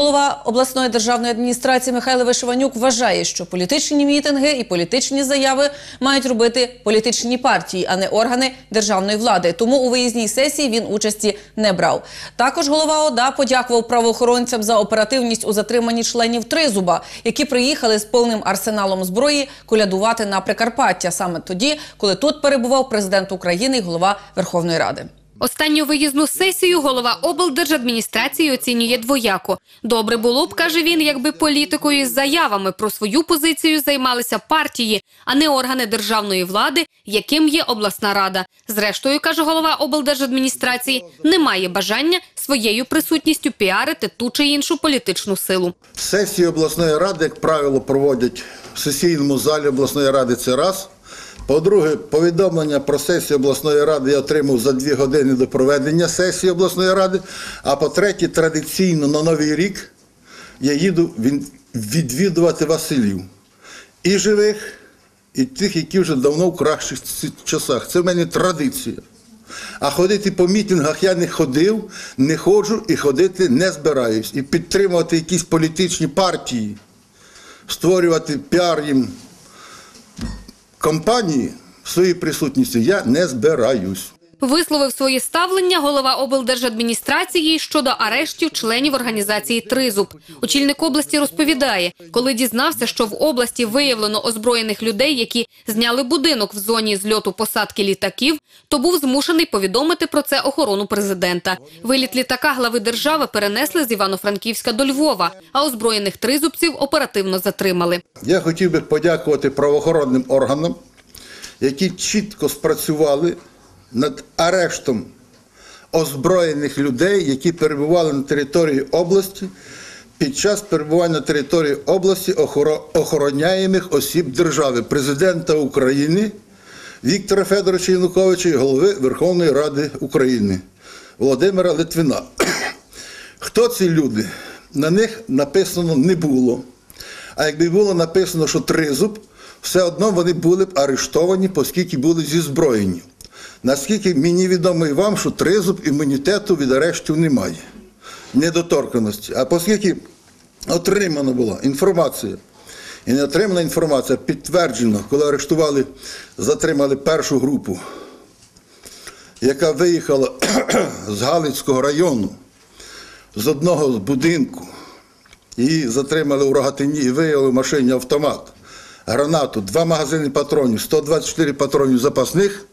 Голова обласної державної адміністрації Михайло Вишиванюк вважає, що політичні мітинги і політичні заяви мають робити політичні партії, а не органи державної влади. Тому у виїзній сесії він участі не брав. Також голова ОДА подякував правоохоронцям за оперативність у затриманні членів Тризуба, які приїхали з повним арсеналом зброї колядувати на Прикарпаття саме тоді, коли тут перебував президент України і голова Верховної Ради. Останню виїзну сесію голова облдержадміністрації оцінює двояко. Добре було б, каже він, якби політикою з заявами про свою позицію займалися партії, а не органи державної влади, яким є обласна рада. Зрештою, каже голова облдержадміністрації, немає бажання своєю присутністю піарити ту чи іншу політичну силу. Сесії обласної ради, як правило, проводять в сесійному залі обласної ради це раз. По-друге, повідомлення про сесію обласної ради я отримав за дві години до проведення сесії обласної ради. А по-третє, традиційно на Новий рік я їду відвідувати Василів. І живих, і тих, які вже давно в кращих часах. Це в мене традиція. А ходити по мітингах я не ходив, не ходжу і ходити не збираюсь. І підтримувати якісь політичні партії, створювати піар їм компанії своєю присутністю я не збираюсь. Висловив своє ставлення голова облдержадміністрації щодо арештів членів організації Тризуб. Очільник області розповідає, коли дізнався, що в області виявлено озброєних людей, які зняли будинок в зоні зльоту посадки літаків, то був змушений повідомити про це охорону президента. Виліт літака глави держави перенесли з Івано-Франківська до Львова, а озброєних тризубців оперативно затримали. Я хотів би подякувати правоохоронним органам, які чітко спрацювали над арештом озброєних людей, які перебували на території області під час перебування на території області охороняємих осіб держави, президента України Віктора Федоровича Януковича і голови Верховної Ради України Володимира Литвина. Хто ці люди? На них написано не було. А якби було написано, що тризуб, все одно вони були б арештовані, оскільки були зізброєні. Наскільки мені відомо і вам, що тризуб імунітету від арештів немає, недоторканості. А оскільки отримана була інформація, і не отримана інформація підтверджена, коли арештували, затримали першу групу, яка виїхала з Галицького району, з одного будинку. Її затримали у Рогатині і виявили в машині автомат, гранату, два магазини патронів, 124 патронів запасних.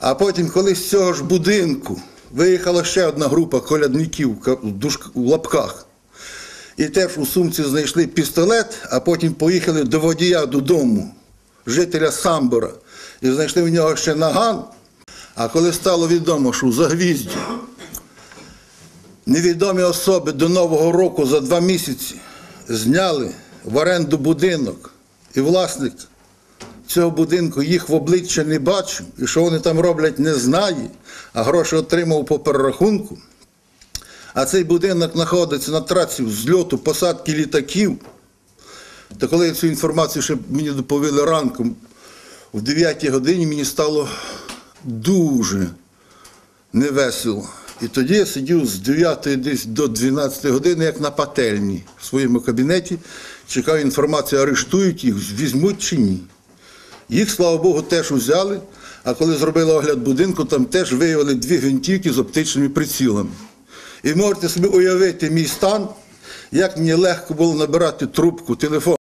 А потім, коли з цього ж будинку виїхала ще одна група колядників в лапках, і теж у сумці знайшли пістолет, а потім поїхали до водія додому, жителя Самбора, і знайшли в нього ще наган. А коли стало відомо, що в Загвізді невідомі особи до Нового року за два місяці зняли в оренду будинок, і власник цього будинку їх в обличчя не бачив, і що вони там роблять, не знає, а гроші отримав по перерахунку. А цей будинок знаходиться на трасі взльоту посадки літаків. То коли я цю інформацію ще мені доповіли ранком, в 9 годині мені стало дуже невесело. І тоді я сидів з 9 десь до 12 години, як на пательні в своєму кабінеті, чекав інформацію, арештують їх, візьмуть чи ні. Їх, слава Богу, теж взяли, а коли зробили огляд будинку, там теж виявили дві гвинтівки з оптичними прицілами. І можете собі уявити мій стан, як мені легко було набирати трубку, телефон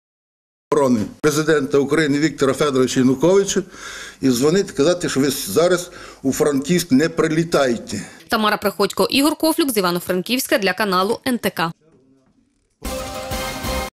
оборони президента України Віктора Федоровича Януковича і дзвонити, казати, що ви зараз у Франківськ не прилітайте. Тамара Приходько, Ігор Кофлюк з Івано-Франківська для каналу НТК.